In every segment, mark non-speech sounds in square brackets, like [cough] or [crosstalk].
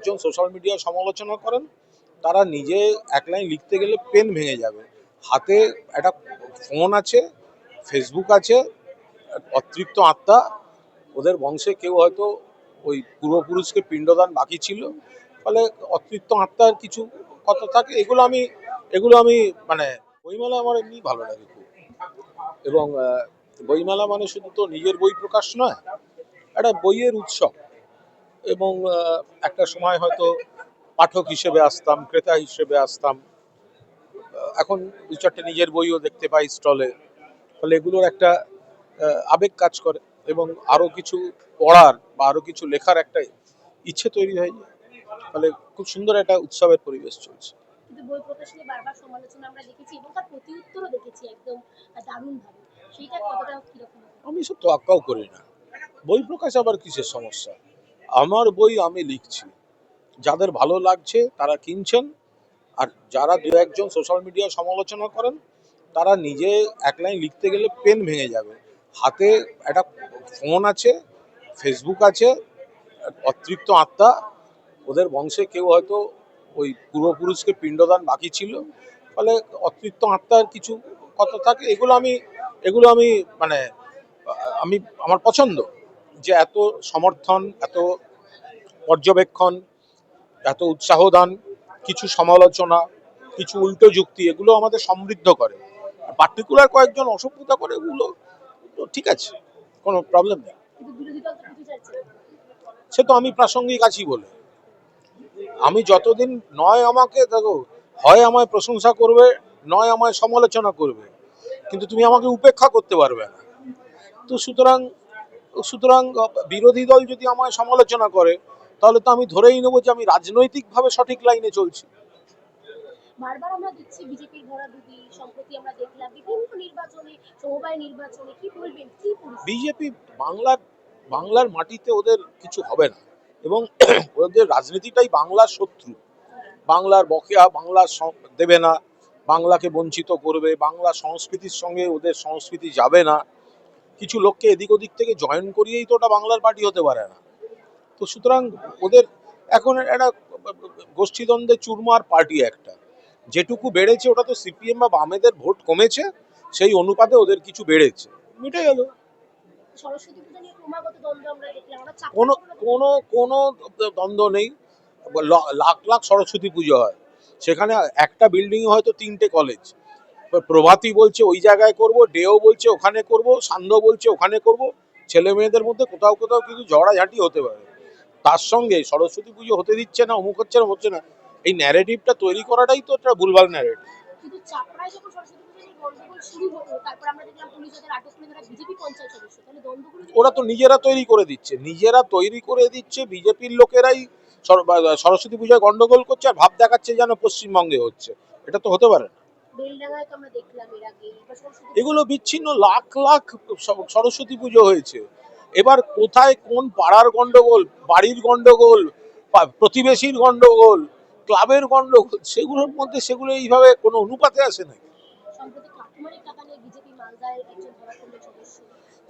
একজন সোশ্যাল মিডিয়ায় সমালোচনা করেন, তারা নিজে এক লাইন লিখতে গেলে পেন ভেঙে যাবে। হাতে একটা ফোন আছে ফেসবুক আছে, অতৃপ্ত আত্মা, ওদের বংশে কেউ হয়তো ওই পূর্বপুরুষকে পিণ্ডদান বাকি ছিল, ফলে অতৃপ্ত আত্মার কিছু কথা থাকে, এগুলো আমি এগুলো আমি মানে বইমেলা আমার এমনি ভালো লাগে খুব। এবং বইমেলা মানে শুধু তো নিজের বই প্রকাশ নয়, একটা বইয়ের উৎসব। এবং একটা সময় হয়তো পাঠক হিসেবে আসতাম ক্রেতা হিসেবে আসতাম। এখন দু চারটে নিজের বইও দেখতে পাই স্টলে। ফলে এগুলোর একটা আবেগ কাজ করে এবং আরও কিছু পড়ার বা আরও কিছু লেখার একটা ইচ্ছে তৈরি হয়ে ফলে খুব সুন্দর একটা উৎসবের পরিবেশ চলছে। কিন্তু বই প্রকাশ নিয়ে বারবার সমালোচনা আমরা দেখেছি এবং তার প্রতি দেখেছি একদম দারুণ সেইটা কতটা কীরকম? আমি সব তোয়াক্কাও করি না। বই প্রকাশ আবার কিসের সমস্যা? আমার বই আমি লিখছি। যাদের ভালো লাগছে তারা কিনছেন। আর যারা দু একজন সোশ্যাল মিডিয়ায় সমালোচনা করেন, তারা নিজে এক লাইন লিখতে গেলে পেন ভেঙে যাবে। হাতে একটা ফোন আছে ফেসবুক আছে, অতৃপ্ত আত্মা। ওদের বংশে কেউ হয়তো ওই পূর্বপুরুষকে পিণ্ডদান বাকি ছিল। ফলে অতৃপ্ত আত্মার কিছু কথা থাকে, এগুলো আমি এগুলো আমি মানে আমি, আমার পছন্দ। যে এত সমর্থন এত পর্যবেক্ষণ এত উৎসাহ দান কিছু সমালোচনা কিছু উল্টো যুক্তি এগুলো আমাদের সমৃদ্ধ করে। পার্টিকুলার কয়েকজন অসভ্যতা করে এগুলো তো ঠিক আছে কোনো প্রবলেম নেই। সে তো আমি প্রাসঙ্গিক আছি বলে। আমি যতদিন নয় আমাকে দেখো হয় আমায় প্রশংসা করবে নয় আমায় সমালোচনা করবে কিন্তু তুমি আমাকে উপেক্ষা করতে পারবে না। তো সুতরাং সুতরাং বিরোধী দল যদি আমায় সমালোচনা করে তাহলে তো আমি ধরেই নেব যে আমি রাজনৈতিকভাবে সঠিক লাইনে চলছি। বারবার আমরা দেখছি বিজেপির ভরা সম্প্রতি আমরা দেখলাম বিভিন্ন নির্বাচনে সমবায় নির্বাচনে কি বলবেন কি বিজেপি বাংলার বাংলার মাটিতে ওদের কিছু হবে না। এবং [clears throat] ওদের রাজনীতিটাই বাংলার শত্রু। বাংলার বকেয়া বাংলা দেবে না। বাংলাকে বঞ্চিত করবে। বাংলা সংস্কৃতির সঙ্গে ওদের সংস্কৃতি যাবে না। কিছু লোককে এদিক ওদিক থেকে জয়েন করিয়েই তো ওটা বাংলার পার্টি হতে পারে না। তো সুতরাং ওদের এখন একটা গোষ্ঠীদ্বন্দ্বে চুরমার পার্টি একটা। যেটুকু বেড়েছে ওটা তো সিপিএম বা বামেদের ভোট কমেছে সেই অনুপাতে ওদের কিছু বেড়েছে। মিটে গেল। কোনো কোনো কোনো দ্বন্দ্ব নেই। লাখ লাখ সরস্বতী পুজো হয়। সেখানে একটা বিল্ডিং হয়তো তিনটে কলেজ প্রভাতী বলছে ওই জায়গায় করব ডেও বলছে ওখানে করব সান্ধ্য বলছে ওখানে করব ছেলে মেয়েদের মধ্যে কোথাও কোথাও কিছু ঝগড়াঝাটি হতে পারে। তার সঙ্গে সরস্বতী পুজো হতে দিচ্ছে না অমুক হচ্ছে না হচ্ছে না এই ন্যারেটিভটা তৈরি করাটাই তো একটা ভুলভাল ন্যারেটিভ কিন্তু চাপড়ায় যখন সরস্বতী পূজা নিয়ে গন্ডগোল শুরু হলো তারপর আমরা দেখলাম পুলিশ আটক করে তারা বিজেপি পঞ্চায়েত সদস্য তাহলে ওরা তো নিজেরা তৈরি করে দিচ্ছে নিজেরা তৈরি করে দিচ্ছে বিজেপির লোকেরাই সরস্বতী পুজোয় গন্ডগোল করছে আর ভাব দেখাচ্ছে যেন পশ্চিমবঙ্গে হচ্ছে। এটা তো হতে পারে না। এগুলো বিচ্ছিন্ন লাখ লাখ স- সরস্বতী পুজো হয়েছে। এবার কোথায় কোন পাড়ার গন্ডগোল বাড়ির গন্ডগোল প্রতিবেশীর গন্ডগোল ক্লাবের গন্ডগোল সেগুলোর মধ্যে সেগুলো এইভাবে কোনো অনুপাতে আসে না সম্প্রতি কাঠমারির টাকা নিয়ে বিজেপি মালদায় একজন ধরা পড়লেন সদস্য।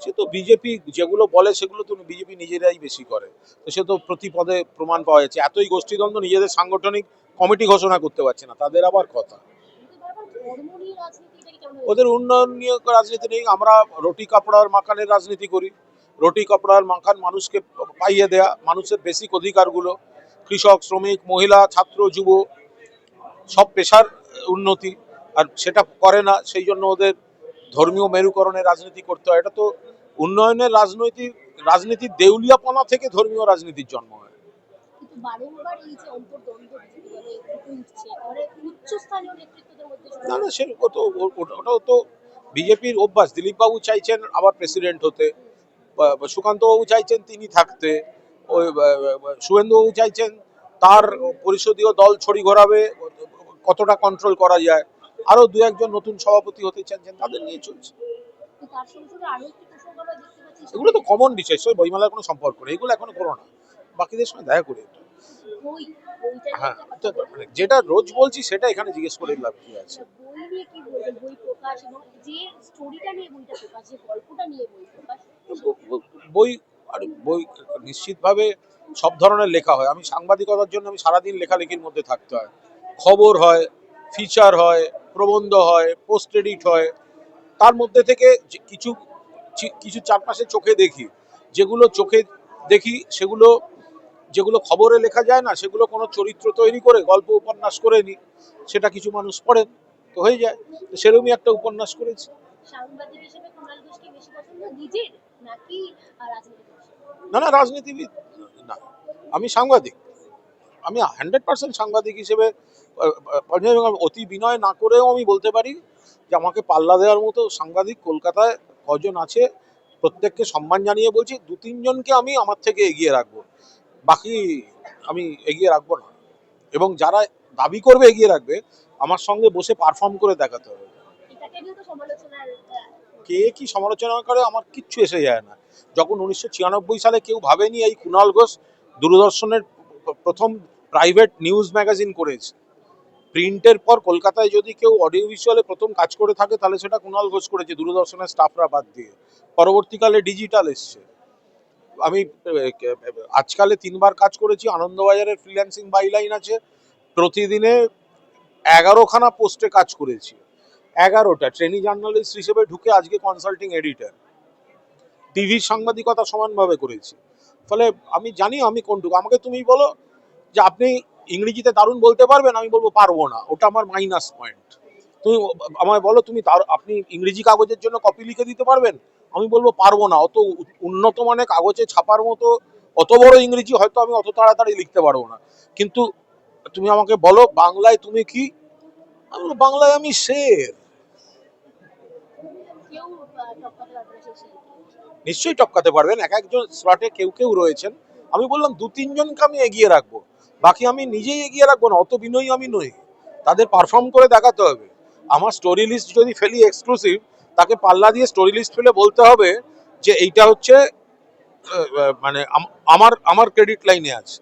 সে তো বিজেপি যেগুলো বলে সেগুলো তো বিজেপি নিজেরাই বেশি করে। তো সে তো প্রতি পদে প্রমাণ পাওয়া যাচ্ছে। এতই গোষ্ঠীদ্বন্দ্ব নিজেদের সাংগঠনিক কমিটি ঘোষণা করতে পারছে না। তাদের আবার কথা। ওদের উন্নয়ন নিয়ে রাজনীতি নেই, আমরা রুটি কাপড়ার মাখানের রাজনীতি করি। রুটি কাপড়ার মাখান মানুষকে পাইয়ে দেয়া, মানুষের বেসিক অধিকারগুলো, কৃষক, শ্রমিক, মহিলা, ছাত্র, যুব, সব পেশার উন্নতি, আর সেটা করে না, সেই জন্য ওদের ধর্মীয় মেরুকরণের রাজনীতি করতে হয়। এটা তো উন্নয়নের রাজনৈতিক, রাজনীতির দেউলিয়াপনা থেকে ধর্মীয় রাজনীতির জন্ম হয়। কিন্তু বারংবার এই যে অন্তর্দ্বন্দ্ব উঠছে একেবারে উচ্চস্থানীয় নেতৃত্বদের মধ্যে না না সে তো ওটাও তো বিজেপির অভ্যাস। দিলীপ বাবু চাইছেন আবার প্রেসিডেন্ট হতে সুকান্ত বাবু চাইছেন তিনি থাকতে ওই শুভেন্দু বাবু চাইছেন তার পরিষদীয় দল ছড়ি ঘোরাবে কতটা কন্ট্রোল করা যায়। আরও দু একজন নতুন সভাপতি হতে চাইছেন তাদের নিয়ে চলছে। এগুলো তো কমন বিষয় সব বইমেলার কোনো সম্পর্ক নেই এগুলো এখনও করো না। বাকিদের সঙ্গে দেখা করি। একটু। হ্যাঁ মানে যেটা রোজ বলছি সেটা এখানে জিজ্ঞেস করে লাভ কি আছে? আচ্ছা, বই নিয়ে কি বলবেন? বই প্রকাশ এবং যে স্টোরিটা নিয়ে বইটা প্রকাশ যে গল্পটা নিয়ে বই প্রকাশ আর বই নিশ্চিতভাবে সব ধরনের লেখা হয়। আমি সাংবাদিকতার জন্য আমি সারাদিন লেখালেখির মধ্যে থাকতে হয়। খবর হয় ফিচার হয় প্রবন্ধ হয় পোস্ট এডিট হয়। তার মধ্যে থেকে কিছু কিছু চারপাশে চোখে দেখি। যেগুলো চোখে দেখি সেগুলো যেগুলো খবরে লেখা যায় না সেগুলো কোনো চরিত্র তৈরি করে গল্প উপন্যাস করে নি সেটা কিছু মানুষ পড়েন তো হয়ে যায়। তো সেরকমই একটা উপন্যাস করেছি? না না রাজনীতিবিদ না আমি সাংবাদিক। আমি হান্ড্রেড পার্সেন্ট সাংবাদিক হিসেবে অতি বিনয় না করেও আমি বলতে পারি যে আমাকে পাল্লা দেওয়ার মতো সাংবাদিক কলকাতায় কজন আছে প্রত্যেককে সম্মান জানিয়ে বলছি দু তিনজনকে আমি আমার থেকে এগিয়ে রাখব। বাকি আমি এগিয়ে রাখব না। এবং যারা দাবি করবে এগিয়ে রাখবে আমার সঙ্গে বসে পারফর্ম করে দেখাতে হবে। কে কি সমালোচনা করে আমার কিচ্ছু এসে যায় না। যখন উনিশশো ছিয়ানব্বই সালে কেউ ভাবেনি এই কুণাল ঘোষ দূরদর্শনের প্রথম প্রাইভেট নিউজ ম্যাগাজিন করেছে। প্রিন্টের পর কলকাতায় যদি কেউ অডিও ভিজুয়ালে প্রথম কাজ করে থাকে তাহলে সেটা কুণাল ঘোষ করেছে দূরদর্শনের স্টাফরা বাদ দিয়ে। পরবর্তীকালে ডিজিটাল এসছে। আমি, আজকালে তিনবার কাজ করেছি, আনন্দবাজারের ফ্রিল্যান্সিং বাইলাইন আছে। প্রতিদিনে এগারোখানা পোস্টে কাজ করেছি। এগারোটা। ট্রেনি জার্নালিস্ট হিসেবে ঢুকে আজকে কনসাল্টিং এডিটার টিভির সাংবাদিকতা সমানভাবে করেছি। ফলে আমি জানি আমি কোনটুকু। আমাকে তুমি বলো যে আপনি ইংরেজিতে দারুণ বলতে পারবেন, আমি বলব পারব না। ওটা আমার মাইনাস পয়েন্ট তুমি আমায় বলো, তুমি তার, আপনি ইংরেজি কাগজের জন্য কপি লিখে দিতে পারবেন? আমি বলব, পারব না। অত উন্নত মানের কাগজে ছাপার মতো অত বড় ইংরেজি হয়তো আমি অত তাড়াতাড়ি লিখতে পারব না। কিন্তু তুমি আমাকে বলো, বাংলায় তুমি কি? আমি বাংলায় আমি শের। নিশ্চয়ই টপকাতে পারবেন। এক একজন স্লটে কেউ কেউ রয়েছেন। আমি বললাম, দু তিনজনকে আমি এগিয়ে রাখব। বাকি আমি নিজেই এগিয়ে রাখব না, অত বিনয়ী আমি নই। তাদের পারফর্ম করে দেখাতে হবে। আমার স্টোরি লিস্ট যদি ফেলি এক্সক্লুসিভ তাকে পাল্লা দিয়ে স্টোরি লিস্ট ফেলে বলতে হবে যে এইটা হচ্ছে মানে আমার আমার ক্রেডিট লাইনে আছে.